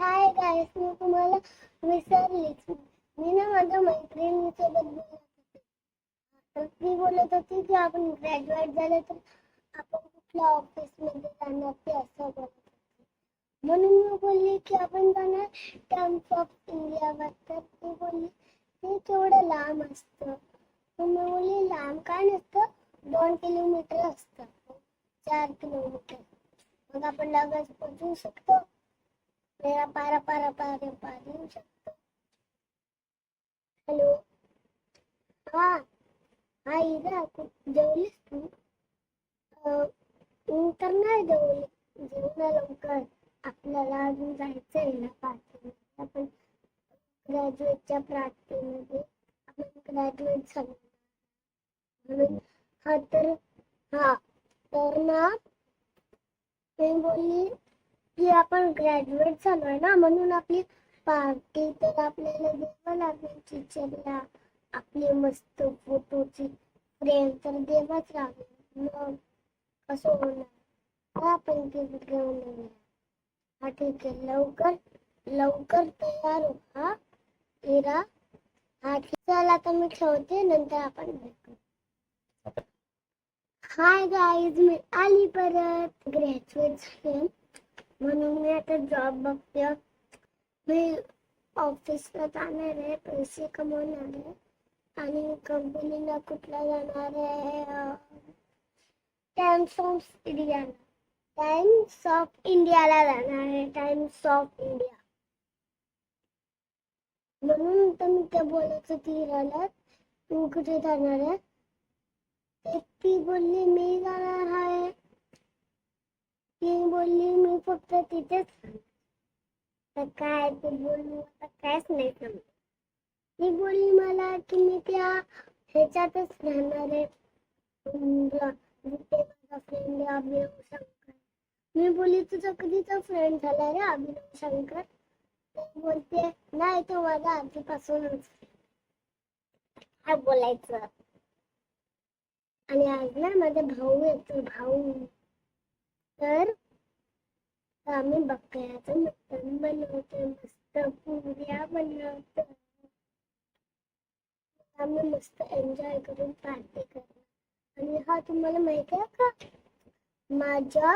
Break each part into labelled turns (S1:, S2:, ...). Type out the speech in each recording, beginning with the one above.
S1: Hi guys मी तुम्हाला विसरलीच. मी ना माझ्या मैत्रिणीसोबत बोलत होते. तर ती बोलत होती की आपण ग्रॅज्युएट झाले तर आपण कुठल्या ऑफिसमध्ये जाणार ते असं बोलत होती. म्हणून मी बोलली की आपण जाणार टर्म्स ऑफ इंडियावर तर ती बोलली ते केवढं लांब असतं. मग मी बोलली लांब काय नसतं? दोन किलोमीटर असतं. चार किलोमीटर. मग आपण लगेच पोचू शकतो. पारा पारा पारा पार शकतो हॅलो हा हा इरा जेवलीस तू तर नाही जेवली जेवणा लवकर आपल्याला अजून जायचं आहे ना पार्टीमध्ये आपण ग्रॅज्युएटच्या पार्टीमध्ये आपण ग्रॅज्युएट झालो म्हणून हा तर हा तर ना मी बोलली की आपण ग्रॅज्युएट झालोय ना म्हणून आपली पार्टी तर आपल्याला द्यावं लागेल टीचरला आपली मस्त फोटोची फ्रेम तर द्यावाच लागेल. मग कसं होणार? हा आपण गिफ्ट घेऊन येऊया. हा ठीक आहे. लवकर लवकर तयार हो. हा इरा. हा चल आता मी ठेवते नंतर आपण भेटू. हाय गाईज मी आली परत. ग्रॅज्युएट झाले म्हणून मी आता जॉब बघते. मी ऑफिसला जाणार आहे पैसे कमवणार आहे. आणि कंपनीला कुठला जाणार आहे? टाइम्स ऑफ इंडियाला टाइम्स ऑफ इंडियाला जाणार आहे. टाइम्स ऑफ इंडिया म्हणून तर मी ते बोलत होती हिराला तू कुठे जाणार आहे? ती बोलली मी जाणार आहे. ती बोलली मी फक्त तिथेच. तर काय ते बोलली आता कायच नाही समजलं ती बोलली मला की मी त्या ह्याच्यातच राहणार आहे. म्हणजे जिथे माझा फ्रेंड आहे अभिनव शंकर. मी बोलली तुझा कधीचा फ्रेंड झाला रे अभिनव शंकर? बोलते नाही तो माझा आधीपासूनच काय बोलायचं. आणि आज ना माझा भाऊ येतो भाऊ तर आम्ही बकऱ्याचं मटण बनवतो. मस्त पुऱ्या बनवतो. आम्ही मस्त एन्जॉय करून पार्टी करतो. आणि हा तुम्हाला माहीत आहे का? माझ्या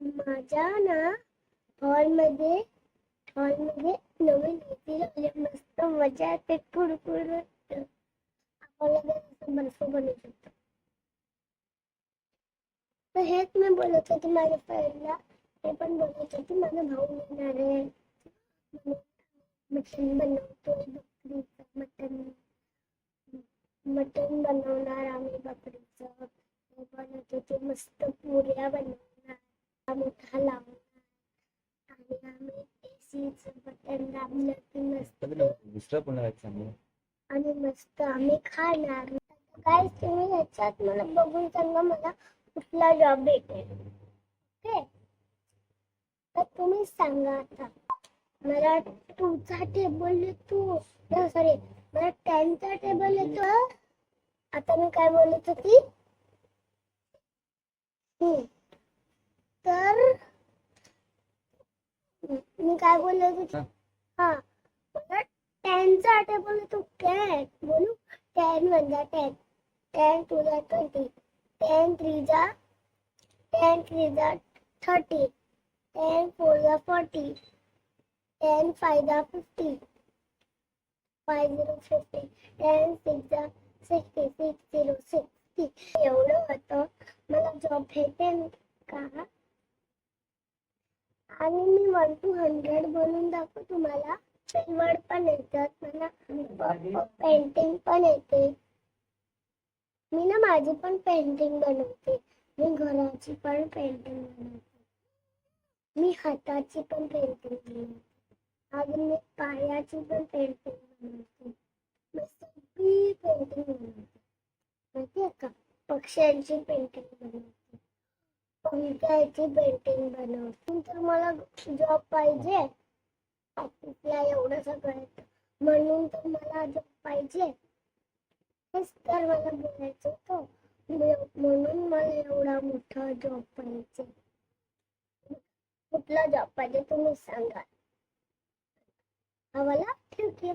S1: माझ्या ना हॉलमध्ये हॉलमध्ये नवीन एसी मस्त मजा येते. कुरकुर आपल्याला असं बर्फ बनवू शकतो. तर हेच मी बोलत होते माझ्या फ्रेंडला ते पण बोलत होते माझा भाऊ येणार आहे. मटण बनवतोय बकरीचं मटण. मटण बनवणार आम्ही बकरीचं बनवत होते मस्त पुऱ्या बनवणार मोठा लावणार आणि आम्ही एसीचं बटन दाबलं की मस्त
S2: दुसरं
S1: आणि मस्त आम्ही खाणार. काय तुम्ही ह्याच्यात मला बघून सांगा मला. कुठला जॉब भेटेल? ओके? तर तुम्ही सांगा आता. मला टूचा टेबल येतो. सॉरी मला टेनचा टेबल येतो. आता मी काय बोलत होती? हम्म. तर मी काय बोलत होती?
S2: हा.
S1: मला टेनचा टेबल येतो. कॅट बोलू? टेन वन जा टेन टेन टू जा ट्वेंटी टेन थ्री जा टेन थ्री जा थर्टी टेन फोर जा फोर्टी टेन फाइव जा fifty five zero fifty ten six जा सिक्स्टी सिक्स झिरो सिक्स्टी एवढं होतं. मला जॉब भेटेल का? आणि मी वन टू हंड्रेड बनवून दाखवू तुम्हाला. पण येतात. मला पेंटिंग पण येते. मी ना माझी पण पेंटिंग बनवते. मी घराची पण पेंटिंग बनवते. मी हाताची पण पेंटिंग बनवते. अजून मी पायाची पण पेंटिंग बनवते. मी सगळी पेंटिंग बनवते. माहितीये का? पक्ष्यांची पेंटिंग बनवते. पंख्याची पेंटिंग बनवते? तर मला जॉब पाहिजे. ऑफिसला एवढं सगळं म्हणून तर मला जॉब पाहिजे. तर मला बोलायचं होतं. म्हणून मला एवढा मोठा जॉब पाहिजे. कुठला जॉब पाहिजे तुम्ही सांगा. आम्हाला ठीक आहे.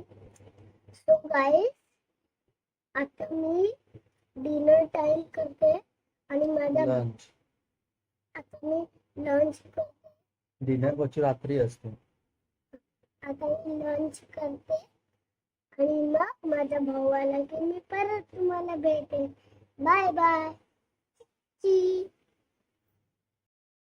S1: सो गाईस आता मी डिनर टाइम करते आणि माझ्या
S2: लंच
S1: आता मी लंच करते.
S2: डिनर बच्चू रात्री असते.
S1: आता मी लंच करते. आणि मग माझा भाऊ आला की मी परत तुम्हाला भेटेन. Bye bye. ची.